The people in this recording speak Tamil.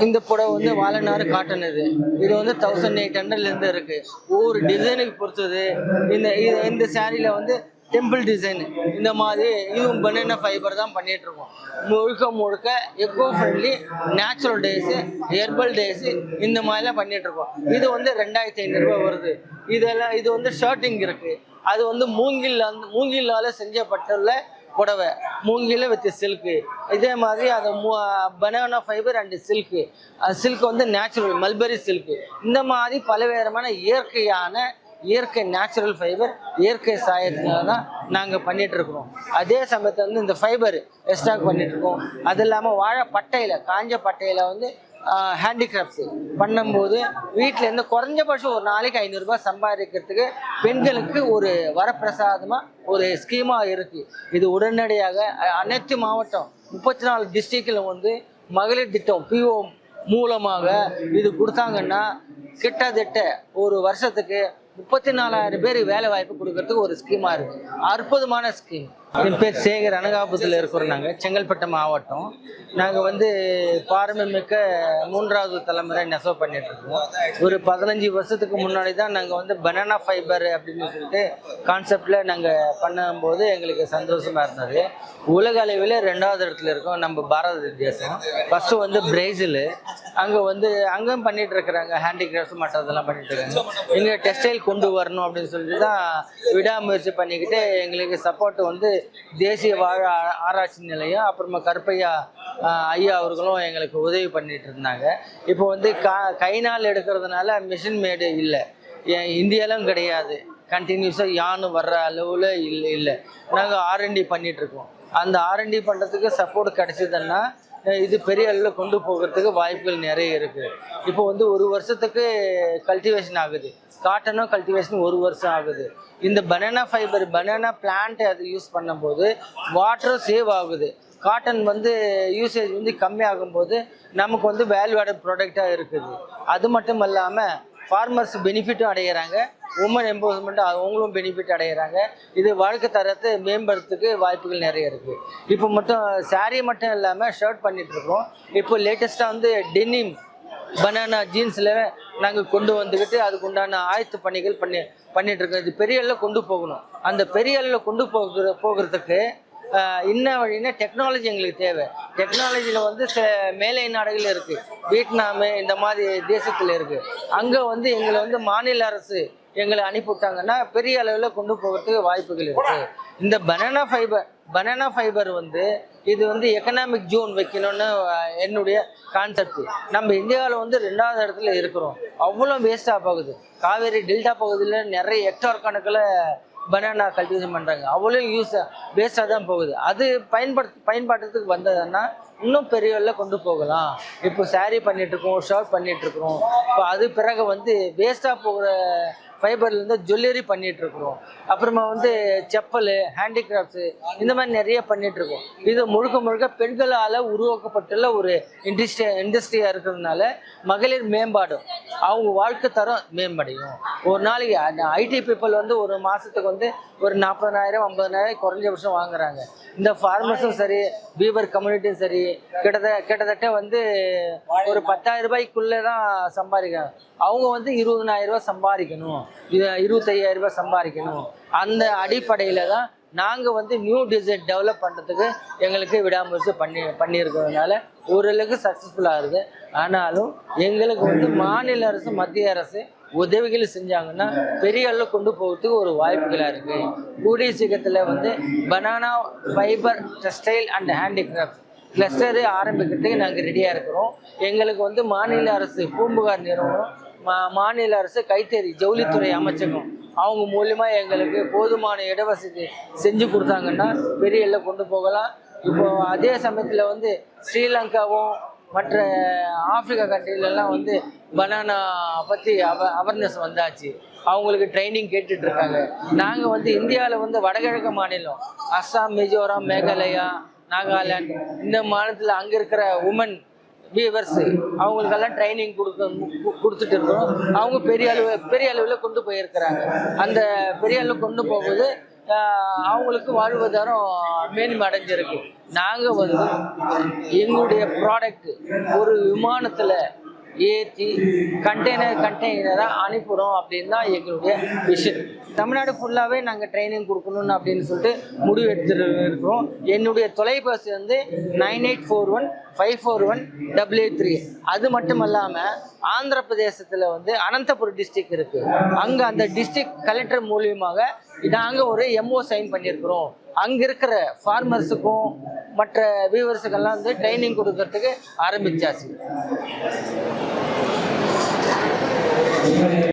இந்த புடவை வந்து வாழனாறு காட்டன் இது இது வந்து தௌசண்ட் எயிட் ஹண்ட்ரட்லேருந்து இருக்கு. ஒவ்வொரு டிசைனுக்கு பொறுத்தது. இந்த இது- இந்த சேரீயில் வந்து டெம்பிள் டிசைன் இந்த மாதிரி இதுவும் பனானா ஃபைபர் தான் பண்ணிட்டு இருக்கோம் முழுக்க முழுக்க eco friendly natural dyes herbal dyes இந்த மாதிரிலாம் பண்ணிட்டு இருக்கோம் இது வந்து ரெண்டாயிரத்தி ஐநூறுரூவா வருது. இதெல்லாம் இது வந்து ஷர்ட்டிங் இருக்கு. அது வந்து மூங்கில் அந்த மூங்கிலால் செஞ்சப்பட்டுள்ள புடவை. மூங்கில வித் சில்க்கு இதே மாதிரி அது banana fibre and silk silk வந்து நேச்சுரல் மல்பெரி சில்க்கு இந்த மாதிரி பலவேறமான இயற்கையான இயற்கை நேச்சுரல் ஃபைபர் இயற்கை சாயத்தினால தான் நாங்கள் பண்ணிட்டு இருக்கிறோம். அதே சமயத்தில் வந்து இந்த ஃபைபர் எஸ்டாக் பண்ணிட்டு இருக்கோம். அது இல்லாமல் வாழை பட்டையில் காஞ்ச பட்டையில் வந்து ஹேண்டிகிராஃப்ட்ஸ் பண்ணும்போது வீட்டில் இருந்து குறைஞ்சபட்சம் ஒரு நாளைக்கு ஐநூறுரூபா சம்பாதிக்கிறதுக்கு பெண்களுக்கு ஒரு வரப்பிரசாதமாக ஒரு ஸ்கீமாக இருக்குது இது உடனடியாக அனைத்து மாவட்டம் முப்பத்தி நாலு டிஸ்ட்ரிக்டில் வந்து மகளிர் திட்டம் பிஓ மூலமாக இது கொடுத்தாங்கன்னா கிட்டத்தட்ட ஒரு வருஷத்துக்கு முப்பத்தி நாலாயிரம் பேர் வேலை வாய்ப்பு கொடுக்கறதுக்கு ஒரு ஸ்கீமாக இருக்குது அற்புதமான ஸ்கீம் என் பேர் சேகர் அனகாபுரத்தில் இருக்கிறோம் நாங்கள் செங்கல்பட்டு மாவட்டம். நாங்கள் வந்து பாரம்பரியமிக்க மூன்றாவது தலைமுறை நெசவு பண்ணிட்டு இருக்கோம். ஒரு பதினஞ்சு வருஷத்துக்கு முன்னாடி தான் நாங்கள் வந்து பனானா ஃபைபர் அப்படின்னு சொல்லிட்டு கான்செப்டில் நாங்கள் பண்ணும்போது எங்களுக்கு சந்தோஷமாக இருந்தது. உலக அளவில் ரெண்டாவது இடத்துல இருக்கோம் நம்ம பாரத தேசம் ஃபஸ்ட்டு வந்து பிரேசில் அங்கே வந்து அங்கேயும் பண்ணிட்டு இருக்கிறாங்க. ஹேண்டிகிராஃப்ட்ஸ் மற்றதெல்லாம் பண்ணிட்டு இருக்காங்க. இங்கே டெக்ஸ்டைல் கொண்டு வரணும் அப்படின்னு சொல்லிட்டு தான் விடாமுயற்சி பண்ணிக்கிட்டு எங்களுக்கு சப்போர்ட் வந்து தேசிய வாழ ஆராய்ச்சி நிலையம் அப்புறமா கருப்பையா ஐயா அவர்களும் எங்களுக்கு உதவி பண்ணிட்டு இருந்தாங்க. இப்போ வந்து கா கைனால் எடுக்கிறதுனால மிஷின் மேடு இல்லை. இந்தியாலும் கிடையாது. கண்டினியூஸாக யானு வர்ற அளவில் இல்லை இல்லை. நாங்கள் ஆர்என்டி பண்ணிகிட்ருக்கோம் இருக்கோம். அந்த ஆர்என்டி பண்ணுறதுக்கு சப்போர்ட் கிடைச்சதுன்னா இது பெரிய அளவில் கொண்டு போகிறதுக்கு வாய்ப்புகள் நிறைய இருக்குது இப்போ வந்து ஒரு வருஷத்துக்கு கல்டிவேஷன் ஆகுது. காட்டனும் கல்டிவேஷன் ஒரு வருஷம் ஆகுது. இந்த பனானா ஃபைபர் பனானா பிளான்ட் அது யூஸ் பண்ணும்போது வாட்டரும் சேவ் ஆகுது. காட்டன் வந்து யூசேஜ் வந்து கம்மியாகும்போது நமக்கு வந்து வேல்யூட ப்ராடக்டாக இருக்குது. அது மட்டும் இல்லாமல் ஃபார்மர்ஸ் பெனிஃபிட்டும் அடைகிறாங்க உமன் எம்பவர்மெண்ட் அவங்களும் பெனிஃபிட் அடைகிறாங்க இது வாழ்க்கை தரத்தை மேம்படுறதுக்கு வாய்ப்புகள் நிறைய இருக்குது இப்போ மட்டும் சாரீ மட்டும் இல்லாமல் ஷர்ட் பண்ணிட்டு இருக்கோம். இப்போ லேட்டஸ்ட்டாக வந்து டெனிம் பனானா ஜீன்ஸில் நாங்கள் கொண்டு வந்துக்கிட்டு அதுக்கு உண்டான ஆயத்து பணிகள் பண்ணி பண்ணிட்டு இருக்கோம். இது பெரிய அளவில் கொண்டு போகணும். அந்த பெரிய அளவில் கொண்டு போகிற போகிறதுக்கு இன்ன வழின்னா டெக்னாலஜி எங்களுக்கு தேவை. டெக்னாலஜியில் வந்து சில மேலை நாடுகள் இருக்குது வியட்நாமு இந்த மாதிரி தேசத்தில் இருக்குது அங்கே வந்து எங்களை வந்து மாநில அரசு எங்களை அனுப்பிவிட்டாங்கன்னா பெரிய அளவில் கொண்டு போகிறதுக்கு வாய்ப்புகள் இருக்குது இந்த பனானா ஃபைபர் பனானா ஃபைபர் வந்து இது வந்து எக்கனாமிக் ஜோன் வைக்கணும்னு என்னுடைய கான்செப்ட் நம்ம இந்தியாவில் வந்து ரெண்டாவது இடத்துல இருக்கிறோம். அவ்வளோ வேஸ்ட்டாக போகுது. காவேரி டெல்டா பகுதியில் நிறைய ஹெக்டார் கணக்கில் பனானா கல்டிவேஷன் பண்ணுறாங்க அவ்வளோ யூஸ் வேஸ்ட்டாக தான் போகுது. அது பயன்படுத்த பயன்பாட்டுறதுக்கு வந்ததுன்னா இன்னும் பெரிய கொண்டு போகலாம். இப்போ சாரீ பண்ணிகிட்ருக்கோம் இருக்கோம் ஷர்ட் பண்ணிகிட்ருக்குறோம் இருக்கிறோம். இப்போ அது பிறகு வந்து வேஸ்ட்டாக போகிற ஃபைபர்லேருந்து ஜுவல்லரி பண்ணிகிட்ருக்குறோம் இருக்கிறோம் அப்புறமா வந்து செப்பல் ஹேண்டிகிராஃப்ட்ஸு இந்த மாதிரி நிறைய பண்ணிகிட்ருக்கோம் இருக்கோம் இது முழுக்க முழுக்க பெண்களால் உருவாக்கப்பட்டுள்ள ஒரு இண்டஸ்ட்ரி இண்டஸ்ட்ரியாக இருக்கிறதுனால மகளிர் மேம்பாடும் அவங்க வாழ்க்கை தரம் மேம்படையும். ஒரு நாளைக்கு ஐடி பீப்புள் வந்து ஒரு மாதத்துக்கு வந்து ஒரு நாற்பதனாயிரம் ஐம்பதனாயிரம் குறைஞ்சபட்சம் வாங்குறாங்க. இந்த ஃபார்மர்ஸும் சரி பீவர் கம்யூனிட்டியும் சரி கிட்டத்தட்ட கிட்டத்தட்ட வந்து ஒரு பத்தாயிரம் ரூபாய்க்குள்ளே தான் சம்பாதிக்கிறாங்க. அவங்க வந்து இருபதனாயிரம் ரூபாய் சம்பாதிக்கணும். இருபத்தையாயிரம் ரூபாய் சம்பாதிக்கணும். அந்த அடிப்படையில் தான் நாங்கள் வந்து நியூ டிசைன் டெவலப் பண்ணுறதுக்கு எங்களுக்கு விடாமுயற்சி பண்ணி பண்ணியிருக்கிறதுனால ஓரளவுக்கு சக்ஸஸ்ஃபுல்லாக இருக்குது ஆனாலும் எங்களுக்கு வந்து மாநில அரசு மத்திய அரசு உதவிகள் செஞ்சாங்கன்னா பெரிய அளவில் கொண்டு போகிறதுக்கு ஒரு வாய்ப்புகளாக இருக்குது கூடிய சீக்கிரத்தில் வந்து banana fibre textile and handicraft cluster ஆரம்பிக்கிறதுக்கு நாங்கள் ரெடியாக இருக்கிறோம். எங்களுக்கு வந்து மாநில அரசு பூம்புகார் நிறுவனம் மா மாநில அரசு கைத்தறி ஜவுளித்துறை அமைச்சகம் அவங்க மூலியமாக எங்களுக்கு போதுமான இடவசதி செஞ்சு கொடுத்தாங்கன்னா பெரிய கொண்டு போகலாம். இப்போ அதே சமயத்தில் வந்து ஸ்ரீலங்காவும் மற்ற ஆப்பிரிக்கா கண்ட்ரிலெல்லாம் வந்து பனானா பற்றி அவ அவேர்னஸ் வந்தாச்சு. அவங்களுக்கு ட்ரைனிங் கேட்டுட்ருக்காங்க. நாங்கள் வந்து இந்தியாவில் வந்து வடகிழக்கு மாநிலம் அஸ்ஸாம் மிசோரம் மேகாலயா நாகாலாந்து இந்த மாநிலத்தில் அங்கே இருக்கிற உமன் வியூவர்ஸ் அவங்களுக்கெல்லாம் ட்ரைனிங் கொடுக்க கொடுத்துட்டு இருக்கிறோம். அவங்க பெரிய அளவு பெரிய அளவில் கொண்டு போயிருக்கிறாங்க. அந்த பெரிய அளவு கொண்டு போகுது அவங்களுக்கு வாழ்வாதாரம் மேன்மை அடைஞ்சிருக்கு நாங்கள் வந்து எங்களுடைய ப்ராடக்ட் ஒரு விமானத்தில் ஏற்றி கண்டெய்னர் கண்டெய்னராக அனுப்பிடும் அப்படின்னு தான் எங்களுடைய விஷன் தமிழ்நாடு ஃபுல்லாகவே நாங்கள் ட்ரைனிங் கொடுக்கணும்னு அப்படின்னு சொல்லிட்டு முடிவு எடுத்துட்டு இருக்கிறோம் என்னுடைய தொலைபேசி வந்து nine eight four one five four one double eight three. அது மட்டும் இல்லாமல் ஆந்திர பிரதேசத்தில் வந்து அனந்தபுரம் டிஸ்ட்ரிக்ட் இருக்குது அங்கே அந்த டிஸ்ட்ரிக்ட் கலெக்டர் மூலியமாக நாங்கள் ஒரு எம்ஓ சைன் பண்ணியிருக்கிறோம். அங்கே இருக்கிற ஃபார்மர்ஸுக்கும் மற்ற வியூவர்ஸுக்கெல்லாம் வந்து ட்ரைனிங் கொடுக்கறதுக்கு Amen.